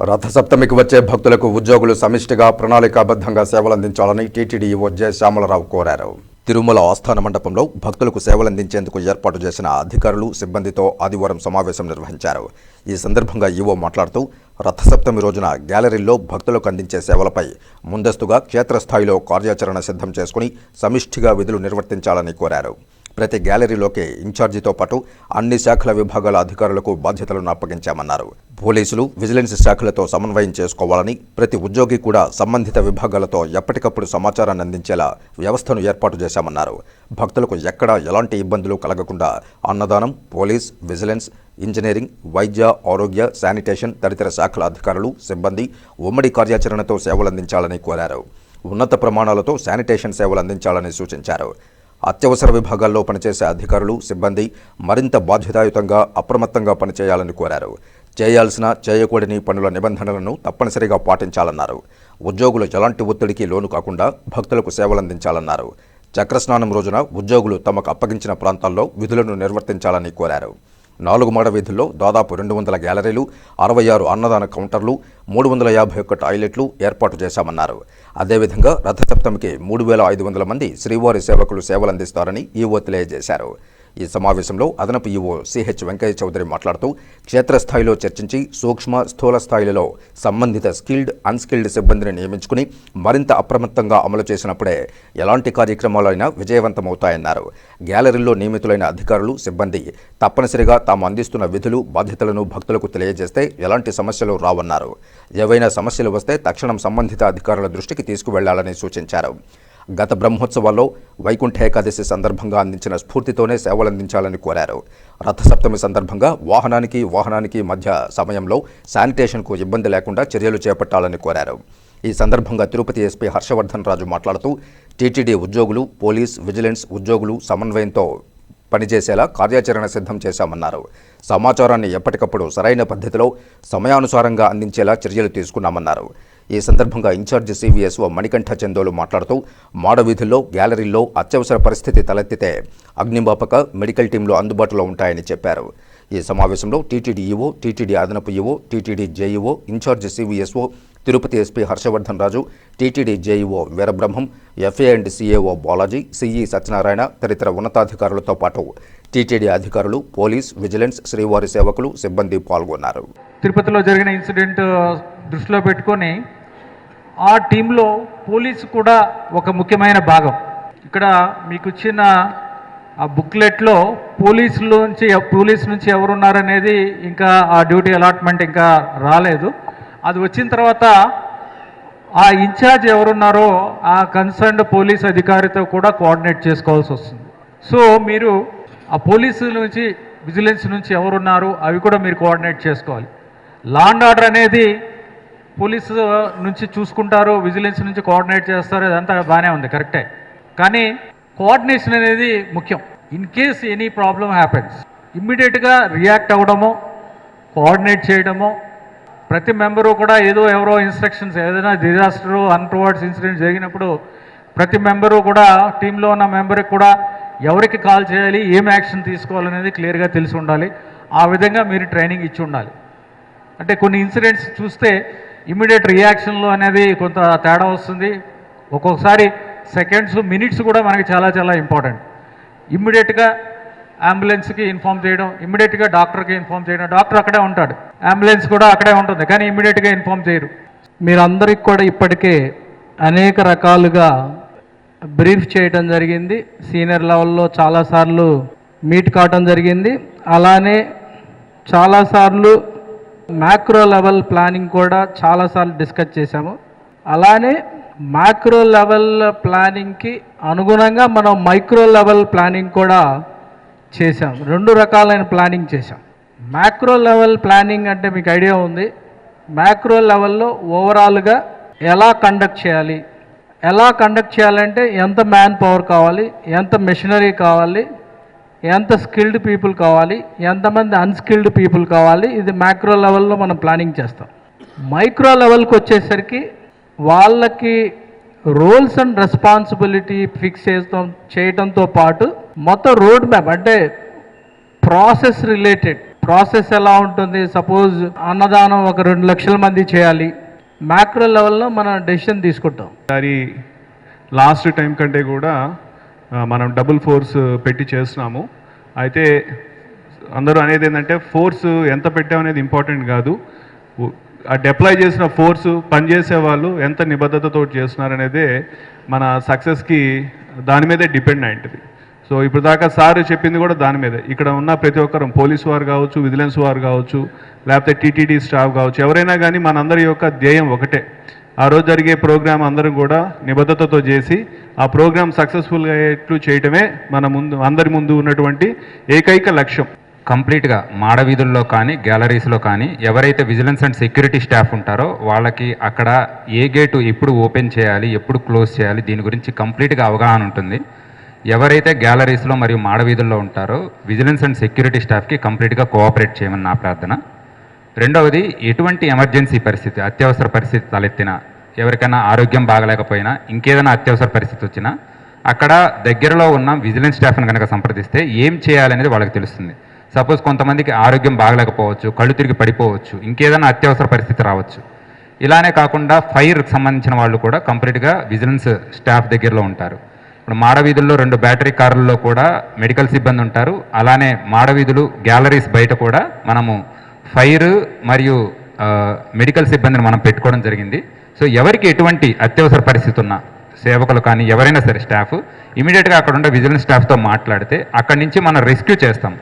రథసప్తమికి వచ్చే భక్తులకు ఉద్యోగులు సమిష్టిగా ప్రణాళికాబద్ధంగా సేవలందించాలని టీటీడీ జె శ్యామలరావు కోరారు. తిరుమల ఆస్థాన మండపంలో భక్తులకు సేవలందించేందుకు ఏర్పాటు చేసిన అధికారులు సిబ్బందితో ఆదివారం సమావేశం నిర్వహించారు. ఈ సందర్భంగా ఈవో మాట్లాడుతూ రథసప్తమి రోజున గ్యాలరీల్లో భక్తులకు అందించే సేవలపై ముందస్తుగా క్షేత్రస్థాయిలో కార్యాచరణ సిద్ధం చేసుకుని సమిష్టిగా విధులు నిర్వర్తించాలని కోరారు. ప్రతి గ్యాలరీలోకి ఇన్ఛార్జితో పాటు అన్ని శాఖల విభాగాల అధికారులకు బాధ్యతలను అప్పగించామన్నారు. పోలీసులు విజిలెన్స్ శాఖలతో సమన్వయం చేసుకోవాలని ప్రతి ఉద్యోగి కూడా సంబంధిత విభాగాలతో ఎప్పటికప్పుడు సమాచారాన్ని అందించేలా వ్యవస్థను ఏర్పాటు చేశామన్నారు. భక్తులకు ఎక్కడా ఎలాంటి ఇబ్బందులు కలగకుండా అన్నదానం పోలీస్ విజిలెన్స్ ఇంజనీరింగ్ వైద్య ఆరోగ్య శానిటేషన్ తదితర శాఖల అధికారులు సిబ్బంది ఉమ్మడి కార్యాచరణతో సేవలందించాలని కోరారు. ఉన్నత ప్రమాణాలతో శానిటేషన్ సేవలు అందించాలని సూచించారు. అత్యవసర విభాగాల్లో పనిచేసే అధికారులు సిబ్బంది మరింత బాధ్యతాయుతంగా అప్రమత్తంగా పనిచేయాలని కోరారు. చేయాల్సిన చేయకూడని పనుల నిబంధనలను తప్పనిసరిగా పాటించాలన్నారు. ఉద్యోగులు ఎలాంటి ఒత్తిడికి లోను కాకుండా భక్తులకు సేవలందించాలన్నారు. చక్రస్నానం రోజున ఉద్యోగులు తమకు అప్పగించిన ప్రాంతాల్లో విధులను నిర్వర్తించాలని కోరారు. నాలుగు మాడ వీధుల్లో దాదాపు రెండు వందల గ్యాలరీలు అరవై ఆరు అన్నదాన కౌంటర్లు మూడు వందల యాభై ఒక్క టాయిలెట్లు ఏర్పాటు చేశామన్నారు. అదేవిధంగా రథసప్తమికి మూడు వేల ఐదు వందల మంది శ్రీవారి సేవకులు సేవలందిస్తారని ఈవో తెలియజేశారు. ఈ సమావేశంలో అదనపు ఈవో సిహెచ్ వెంకయ్య చౌదరి మాట్లాడుతూ క్షేత్రస్థాయిలో చర్చించి సూక్ష్మ స్థూల స్థాయిలలో సంబంధిత స్కిల్డ్ అన్స్కిల్డ్ సిబ్బందిని నియమించుకుని మరింత అప్రమత్తంగా అమలు చేసినప్పుడే ఎలాంటి కార్యక్రమాలైనా విజయవంతమవుతాయన్నారు. గ్యాలరీలో నియమితులైన అధికారులు సిబ్బంది తప్పనిసరిగా తాము అందిస్తున్న విధులు బాధ్యతలను భక్తులకు తెలియజేస్తే ఎలాంటి సమస్యలు రావన్నారు. ఏవైనా సమస్యలు వస్తే తక్షణం సంబంధిత అధికారుల దృష్టికి తీసుకువెళ్ళాలని సూచించారు. గత బ్రహ్మోత్సవాల్లో వైకుంఠ ఏకాదశి సందర్భంగా అందించిన స్ఫూర్తితోనే సేవలందించాలని కోరారు. రథసప్తమి సందర్భంగా వాహనానికి వాహనానికి మధ్య సమయంలో శానిటేషన్కు ఇబ్బంది లేకుండా చర్యలు చేపట్టాలని కోరారు. ఈ సందర్భంగా తిరుపతి ఎస్పీ హర్షవర్ధన్ రాజు మాట్లాడుతూ టీటీడీ ఉద్యోగులు పోలీస్ విజిలెన్స్ ఉద్యోగులు సమన్వయంతో పనిచేసేలా కార్యాచరణ సిద్ధం చేశామన్నారు. సమాచారాన్ని ఎప్పటికప్పుడు సరైన పద్ధతిలో సమయానుసారంగా అందించేలా చర్యలు తీసుకున్నామన్నారు. ఈ సందర్భంగా ఇన్ఛార్జి సివిఎస్ఓ మణికంఠ చందోలు మాట్లాడుతూ మాడవీధుల్లో గ్యాలరీల్లో అత్యవసర పరిస్థితి తలెత్తితే అగ్నిమాపక మెడికల్ టీంలు అందుబాటులో ఉంటాయని చెప్పారు. ఈ సమావేశంలో టీటీడీ ఈవో టీటీడీ అదనపు EO TTD JEO in charge CVSO Tirupati SP Harshavardhan Raju TTD JEO Veerabrahmam FA and CAO Balaji CE Satyanarayana తదితర ఉన్నతాధికారులతో పాటు టీటీడీ అధికారులు పోలీస్ విజిలెన్స్ శ్రీవారి సేవకులు సిబ్బంది పాల్గొన్నారు. తిరుపతిలో జరిగిన ఇన్సిడెంట్ దృష్టిలో పెట్టుకొని ఆ టీంలో పోలీసు కూడా ఒక ముఖ్యమైన భాగం. ఇక్కడ మీకు ఇచ్చిన ఆ బుక్లెట్లో పోలీసుల నుంచి పోలీస్ నుంచి ఎవరున్నారనేది ఇంకా ఆ డ్యూటీ అలాట్మెంట్ ఇంకా రాలేదు. అది వచ్చిన తర్వాత ఆ ఇన్ఛార్జ్ ఎవరున్నారో ఆ కన్సర్న్డ్ పోలీస్ అధికారితో కూడా కోఆర్డినేట్ చేసుకోవాల్సి వస్తుంది. సో మీరు ఆ పోలీసు నుంచి విజిలెన్స్ నుంచి ఎవరున్నారు అవి కూడా మీరు కోఆర్డినేట్ చేసుకోవాలి. లా అండ్ ఆర్డర్ అనేది పోలీసు నుంచి చూసుకుంటారు విజిలెన్స్ నుంచి కోఆర్డినేట్ చేస్తారు ఇదంతా బాగానే ఉంది కరెక్టే. కానీ కోఆర్డినేషన్ అనేది ముఖ్యం. In case any problem happens ఇమ్మీడియట్గా రియాక్ట్ అవ్వడమో కోఆర్డినేట్ చేయడమో ప్రతి మెంబరు కూడా ఏదో ఎవరో ఇన్స్ట్రక్షన్స్ ఏదైనా డిజాస్టర్ అన్ప్రవర్డ్స్ ఇన్సిడెంట్ జరిగినప్పుడు ప్రతి మెంబరు కూడా టీంలో ఉన్న మెంబర్కి కూడా ఎవరికి కాల్ చేయాలి ఏం యాక్షన్ తీసుకోవాలనేది క్లియర్గా తెలిసి ఉండాలి. ఆ విధంగా మీరు ట్రైనింగ్ ఇచ్చి ఉండాలి. అంటే కొన్ని ఇన్సిడెంట్స్ చూస్తే ఇమ్మీడియట్ రియాక్షన్లో అనేది కొంత తేడా వస్తుంది. ఒక్కొక్కసారి సెకండ్స్ మినిట్స్ కూడా మనకి చాలా చాలా ఇంపార్టెంట్. ఇమ్మీడియట్గా అంబులెన్స్కి ఇన్ఫామ్ చేయడం ఇమ్మీడియట్గా డాక్టర్కి ఇన్ఫామ్ చేయడం డాక్టర్ అక్కడే ఉంటాడు. అంబులెన్స్ కూడా అక్కడే ఉంటుంది కానీ ఇమ్మీడియట్గా ఇన్ఫామ్ చేయరు. మీరందరికి కూడా ఇప్పటికే అనేక రకాలుగా బ్రీఫ్ చేయడం జరిగింది. సీనియర్ లెవెల్లో చాలాసార్లు మీట్ కావడం జరిగింది. అలానే చాలాసార్లు మ్యాక్రో లెవెల్ ప్లానింగ్ కూడా చాలాసార్లు డిస్కస్ చేశాము. అలానే మ్యాక్రో లెవెల్ ప్లానింగ్కి అనుగుణంగా మనం మైక్రో లెవెల్ ప్లానింగ్ కూడా చేసాం రెండు రకాలైన ప్లానింగ్ చేసాం మ్యాక్రో లెవెల్ ప్లానింగ్ అంటే మీకు ఐడియా ఉంది. మ్యాక్రో లెవెల్లో ఓవరాల్గా ఎలా కండక్ట్ చేయాలి? ఎలా కండక్ట్ చేయాలంటే ఎంత మ్యాన్ పవర్ కావాలి? ఎంత మెషినరీ కావాలి? ఎంత స్కిల్డ్ పీపుల్ కావాలి? ఎంతమంది అన్స్కిల్డ్ పీపుల్ కావాలి? ఇది మ్యాక్రో లెవెల్లో మనం ప్లానింగ్ చేస్తాం. మైక్రో లెవెల్కి వచ్చేసరికి వాళ్ళకి రోల్స్ అండ్ రెస్పాన్సిబిలిటీ ఫిక్స్ చేస్తాం చేయడంతో పాటు మొత్తం రోడ్ మ్యాప్ అంటే ప్రాసెస్ రిలేటెడ్. ప్రాసెస్ ఎలా ఉంటుంది? సపోజ్ అన్నదానం ఒక రెండు లక్షల మంది చేయాలి. మ్యాక్రో లెవెల్లో మనం డెసిషన్ తీసుకుంటాం. దాని లాస్ట్ టైం కంటే కూడా మనం డబుల్ ఫోర్స్ పెట్టి చేస్తున్నాము. అయితే అందరూ అనేది ఏంటంటే ఫోర్స్ ఎంత పెట్టామనేది ఇంపార్టెంట్ కాదు. డిప్లాయ్ చేసిన ఫోర్సు పనిచేసే వాళ్ళు ఎంత నిబద్ధతతో చేస్తున్నారనేదే మన సక్సెస్కి దాని మీదే డిపెండ్ అయింటుంది సో ఇప్పుడు దాకా సార్ చెప్పింది కూడా దాని మీదే. ఇక్కడ ఉన్న ప్రతి ఒక్కరం పోలీస్ వారు కావచ్చు విజిలెన్స్ వారు కావచ్చు లేకపోతే టీటీడీ స్టాఫ్ కావచ్చు ఎవరైనా కానీ మనందరి యొక్క ధ్యేయం ఒకటే. ఆ రోజు జరిగే ప్రోగ్రాం అందరం కూడా నిబద్ధతతో చేసి ఆ ప్రోగ్రాం సక్సెస్ఫుల్గా అయ్యేట్లు చేయటమే మన ముందు అందరి ముందు ఉన్నటువంటి ఏకైక లక్ష్యం. కంప్లీట్గా మాడవీధుల్లో కానీ గ్యాలరీస్లో కానీ ఎవరైతే విజిలెన్స్ అండ్ సెక్యూరిటీ స్టాఫ్ ఉంటారో వాళ్ళకి అక్కడ ఏ గేటు ఎప్పుడు ఓపెన్ చేయాలి ఎప్పుడు క్లోజ్ చేయాలి దీని గురించి కంప్లీట్గా అవగాహన ఉంటుంది. ఎవరైతే గ్యాలరీస్లో మరియు మాడవీధుల్లో ఉంటారో విజిలెన్స్ అండ్ సెక్యూరిటీ స్టాఫ్కి కంప్లీట్గా కోఆపరేట్ చేయమని నా ప్రార్థన. రెండవది ఎటువంటి ఎమర్జెన్సీ పరిస్థితి అత్యవసర పరిస్థితి తలెత్తినా ఎవరికైనా ఆరోగ్యం బాగలేకపోయినా ఇంకేదైనా అత్యవసర పరిస్థితి వచ్చినా అక్కడ దగ్గరలో ఉన్న విజిలెన్స్ స్టాఫ్ని కనుక సంప్రదిస్తే ఏం చేయాలనేది వాళ్ళకి తెలుస్తుంది. సపోజ్ కొంతమందికి ఆరోగ్యం బాగలేకపోవచ్చు కళ్ళు తిరిగి పడిపోవచ్చు ఇంకేదైనా అత్యవసర పరిస్థితి రావచ్చు. ఇలానే కాకుండా ఫైర్కి సంబంధించిన వాళ్ళు కూడా కంప్లీట్గా విజిలెన్స్ స్టాఫ్ దగ్గరలో ఉంటారు. ఇప్పుడు మాడవీధుల్లో రెండు బ్యాటరీ కార్లలో కూడా మెడికల్ సిబ్బంది ఉంటారు. అలానే మాడవీధులు గ్యాలరీస్ బయట కూడా మనము ఫైర్ మరియు మెడికల్ సిబ్బందిని మనం పెట్టుకోవడం జరిగింది. సో ఎవరికి ఎటువంటి అత్యవసర పరిస్థితి ఉన్నా సేవకులు కానీ ఎవరైనా సరే స్టాఫ్ ఇమీడియట్గా అక్కడ ఉండే విజిలెన్స్ స్టాఫ్తో మాట్లాడితే అక్కడి నుంచి మనం రెస్క్యూ చేస్తాం.